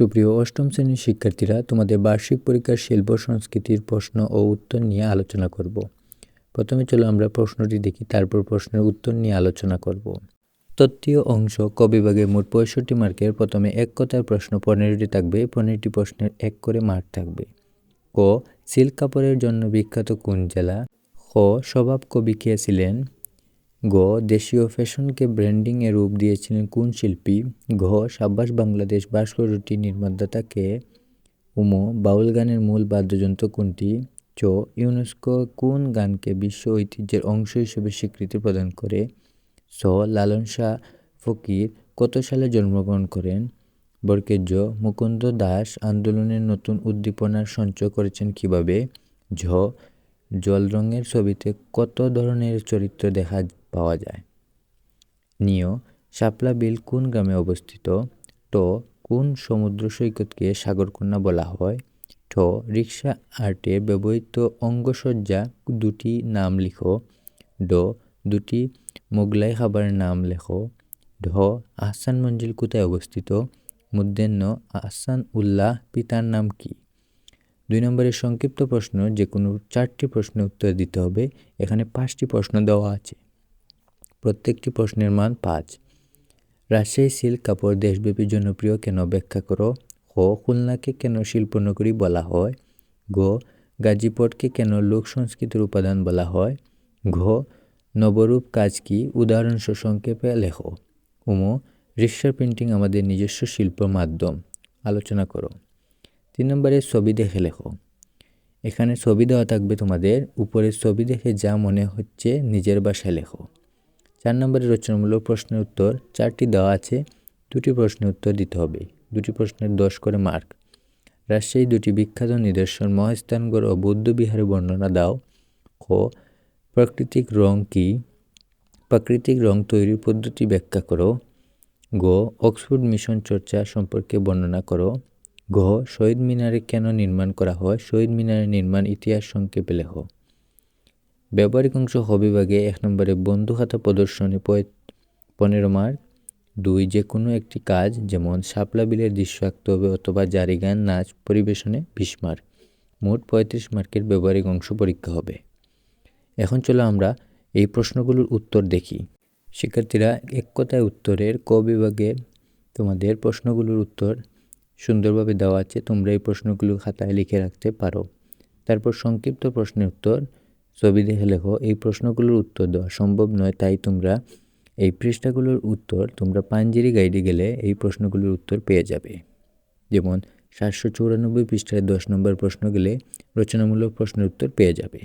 সুপ্রিয় অষ্টম শ্রেণির শিক্ষার্থীরা, তোমাদের বার্ষিক পরীক্ষার শিল্প সংস্কৃতির প্রশ্ন ও উত্তর নিয়ে আলোচনা করব। প্রথমে চলো আমরা প্রশ্নটি দেখি, তারপর প্রশ্নের উত্তর নিয়ে আলোচনা করব। তত্ত্বীয় অংশ, ক বিভাগে মোট পঁয়ষট্টি মার্কের প্রথমে এক কথার প্রশ্ন, পনেরোটি থাকবে, পনেরোটি প্রশ্নের এক করে মার্ক থাকবে। ক, সিল্ক কাপড়ের জন্য বিখ্যাত কোন জেলা? খ, স্বভাব কবি কে ছিলেন? গ, দেশীয় ফ্যাশনকে ব্র্যান্ডিংয়ে রূপ দিয়েছিলেন কোন শিল্পী? ঘ, সাব্বাস বাংলাদেশ ভাস্কর্যটি নির্মাতাটা কে উম, বাউল গানের মূল বাদ্যযন্ত্র কোনটি? চ, ইউনেস্কো কোন গানকে বিশ্ব ঐতিহ্যের অংশ হিসেবে স্বীকৃতি প্রদান করে? স, লালন শাহ ফকির কত সালে জন্মগ্রহণ করেন? বরকেজ মুকুন্দ দাস আন্দোলনের নতুন উদ্দীপনার সঞ্চয় করেছেন কীভাবে? ঝ জল রঙের ছবিতে কত ধরনের চরিত্র দেখা পাওয়া যায়। নিও, শাপলা বিল কোন গ্রামে অবস্থিত? ট, কোন সমুদ্র সৈকতকে সাগরকন্যা বলা হয়? ঠ রিক্সা আর্টে ব্যবহৃত অঙ্গসজ্জা দুটি নাম লিখো। ড, দুটি মোগলাই খাবারের নাম লেখো। ঢ, আহসান মঞ্জিল কোথায় অবস্থিত? মুদ্দেন্ন, আহসান উল্লাহ পিতার নাম কি? দুই নম্বরের সংক্ষিপ্ত প্রশ্ন যে কোনো চারটি প্রশ্নের উত্তর দিতে হবে। এখানে পাঁচটি প্রশ্ন দেওয়া আছে। প্রত্যেকটি প্রশ্নের মান পাঁচ। রাজশাহী সিল্ক কাপড় দেশব্যাপী জনপ্রিয় কেন ব্যাখ্যা করো? খ খুলনাকে কেন শিল্পনগরী বলা হয়? গ গাজীপটকে কেন লোক সংস্কৃতির উপাদান বলা হয়? ঘ, নবরূপ কাজ কি? উদাহরণ সংক্ষেপে লেখো। উম রিক্সার প্রিন্টিং আমাদের নিজস্ব শিল্প মাধ্যম। আলোচনা করো। তিন নম্বরে ছবি দেখে লেখো। এখানে ছবি দেওয়া থাকবে তোমাদের। উপরের ছবি দেখে যা মনে হচ্ছে নিজের বাসায় লেখো। চার নম্বরের রচনামূলক প্রশ্নের উত্তর, চারটি দেওয়া আছে, দুটি প্রশ্নের উত্তর দিতে হবে। দুটি প্রশ্নের দশ করে মার্ক। রাজশাহী দুটি বিখ্যাত নিদর্শন মহাস্থানগড় ও বৌদ্ধবিহারের বর্ণনা দাও। খ, প্রাকৃতিক রং কি? প্রাকৃতিক রং তৈরির পদ্ধতি ব্যাখ্যা করো। গ, অক্সফোর্ড মিশন চর্চা সম্পর্কে বর্ণনা করো। ঘ, শহীদ মিনারে কেন নির্মাণ করা হয়? শহীদ মিনারের নির্মাণ ইতিহাস সংক্ষেপে লেখ। ব্যবহারিক অংশ হবিভাগে এক নম্বরে বন্ধু খাতা প্রদর্শনী পনেরো মার্ক। দুই যে কোনো একটি কাজ, যেমন শাপলা বিলের দৃশ্য আঁকতে হবে অথবা জারি গান, নাচ, পরিবেশনে বিশ মার্ক। মোট পঁয়ত্রিশ মার্কের ব্যবহারিক অংশ পরীক্ষা হবে। এখন চলো আমরা এই প্রশ্নগুলোর উত্তর দেখি। শিক্ষার্থীরা এক কথায় উত্তরের ক বিভাগের তোমাদের প্রশ্নগুলোর উত্তর সুন্দরভাবে দেওয়া আছে। তোমরা এই প্রশ্নগুলো খাতায় লিখে রাখতে পারো। তারপর সংক্ষিপ্ত প্রশ্নের উত্তর। ছবি দেখে লেখো, এই প্রশ্নগুলোর উত্তর দেওয়া সম্ভব নয়, তাই তোমরা এই পৃষ্ঠাগুলোর উত্তর, তোমরা পাঞ্জেরি গাইডে গেলে এই প্রশ্নগুলোর উত্তর পেয়ে যাবে। যেমন, সাতশো চৌরানব্বই পৃষ্ঠায় দশ নম্বর প্রশ্ন গেলে রচনামূলক প্রশ্নের উত্তর পেয়ে যাবে।